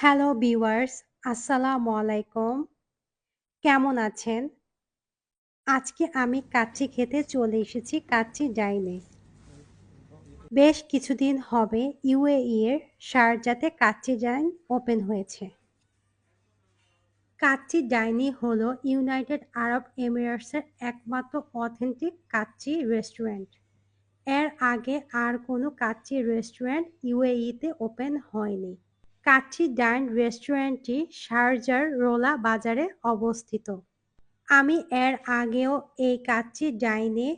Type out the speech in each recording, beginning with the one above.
Hello viewers, আসসালামু আলাইকুম। কেমন আছেন? আজকে আমি কাচ্চি খেতে চলে এসেছি কাচ্চি ডাইনে। বেশ কিছুদিন হবে ইউএই এর শারজাতে কাচ্চি ডাইন ওপেন হয়েছে। কাচ্চি ডাইনি হলো ইউনাইটেড আরব এমিরেটসের একমাত্র অথেন্টিক কাচ্চি রেস্টুরেন্ট। এর আগে আর কোনো কাচ্চি রেস্টুরেন্ট ইউএইতে ওপেন হয়নি। কাচ্চি ডাইন রেস্টুরেন্টটি শারজার রোলা বাজারে অবস্থিত। আমি এর আগেও এই কাচ্চি ডাইনে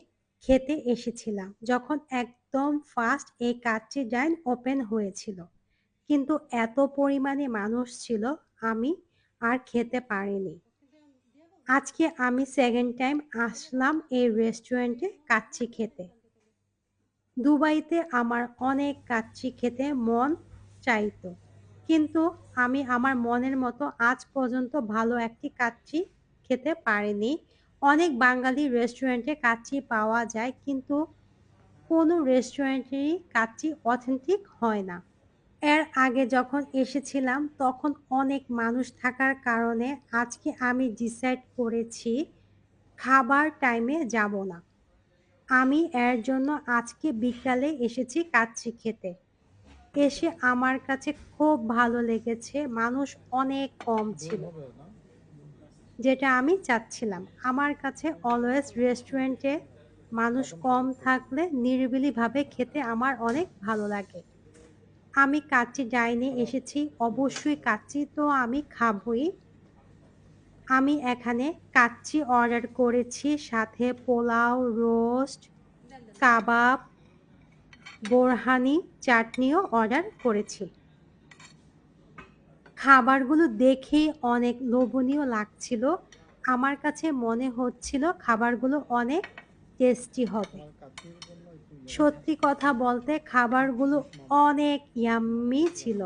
খেতে এসেছিলাম, যখন একদম ফার্স্ট এই কাচ্চি ডাইন ওপেন হয়েছিল। কিন্তু এত পরিমাণে মানুষ ছিল, আমি আর খেতে পারিনি। আজকে আমি সেকেন্ড টাইম আসলাম এই রেস্টুরেন্টে কাচ্চি খেতে। দুবাইতে আমার অনেক কাচ্চি খেতে মন চাইতো। কিন্তু আমি আমার মনের মতো আজ পর্যন্ত ভালো একটি কাচ্চি খেতে পারিনি। অনেক বাঙালি রেস্টুরেন্টে কাচ্চি পাওয়া যায়, কিন্তু কোনো রেস্টুরেন্টেরই কাচ্চি অথেন্টিক হয় না। এর আগে যখন এসেছিলাম, তখন অনেক মানুষ থাকার কারণে আজকে আমি ডিসাইড করেছি খাবার টাইমে যাব না। আমি এর জন্য আজকে বিকালে এসেছি কাচ্চি খেতে। এসে আমার কাছে খুব ভালো লেগেছে। মানুষ অনেক কম ছিল। যেটা আমি চাচ্ছিলাম। আমার কাছে অলওয়েজ রেস্টুরেন্টে মানুষ কম থাকলে নিরিবিলিভাবে খেতে আমার অনেক ভালো লাগে। আমি কাচ্চি ডাইনে এসেছি। অবশ্যই কাচ্চি তো আমি খাবই। আমি এখানে কাচ্চি অর্ডার করেছি। সাথে পোলাও, রোস্ট, কাবাব বোরহানি, চাটনিও অর্ডার করেছি। খাবারগুলো দেখে অনেক লোভনীয় লাগছিল। আমার কাছে মনে হচ্ছিল খাবারগুলো অনেক টেস্টি হবে। সত্যি কথা বলতে খাবারগুলো অনেক ইয়াম্মি ছিল।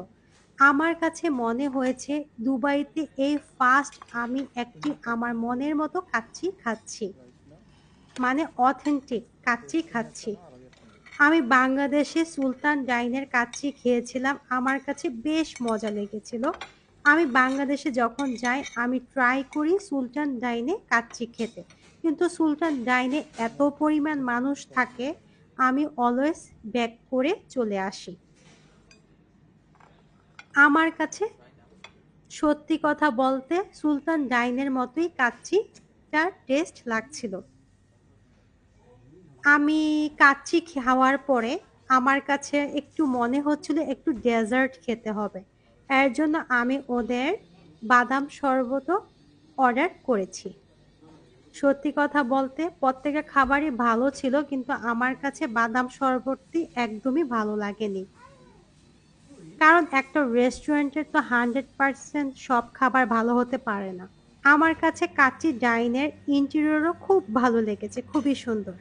আমার কাছে মনে হয়েছে দুবাইতে এই ফার্স্ট আমি একটি আমার মনের মতো কাচ্চি খাচ্ছি। মানে অথেন্টিক কাচ্চি খাচ্ছি। আমি বাংলাদেশে সুলতান ডাইনের কাচ্চি খেয়েছিলাম। আমার কাছে বেশ মজা লেগেছিল। আমি বাংলাদেশে যখন যাই, আমি ট্রাই করি সুলতান ডাইনে কাচ্চি খেতে। কিন্তু সুলতান ডাইনে এত পরিমাণ মানুষ থাকে, আমি অলওয়েজ ব্যাক করে চলে আসি। আমার কাছে সত্যি কথা বলতে সুলতান ডাইনের মতোই কাচ্চিটার টেস্ট লাগছিল। আমি কাচ্চি খাওয়ার পরে আমার কাছে একটু মনে হচ্ছিল একটু ডেজার্ট খেতে হবে। এর জন্য আমি ওদের বাদাম শরবত অর্ডার করেছি। সত্যি কথা বলতে প্রত্যেকের খাবারই ভালো ছিল, কিন্তু আমার কাছে বাদাম শরবতটি একদমই ভালো লাগেনি। কারণ একটা রেস্টুরেন্টের তো হান্ড্রেড পারসেন্ট সব খাবার ভালো হতে পারে না। আমার কাছে কাচ্চি ডাইনের ইন্টেরিয়রও খুব ভালো লেগেছে, খুবই সুন্দর।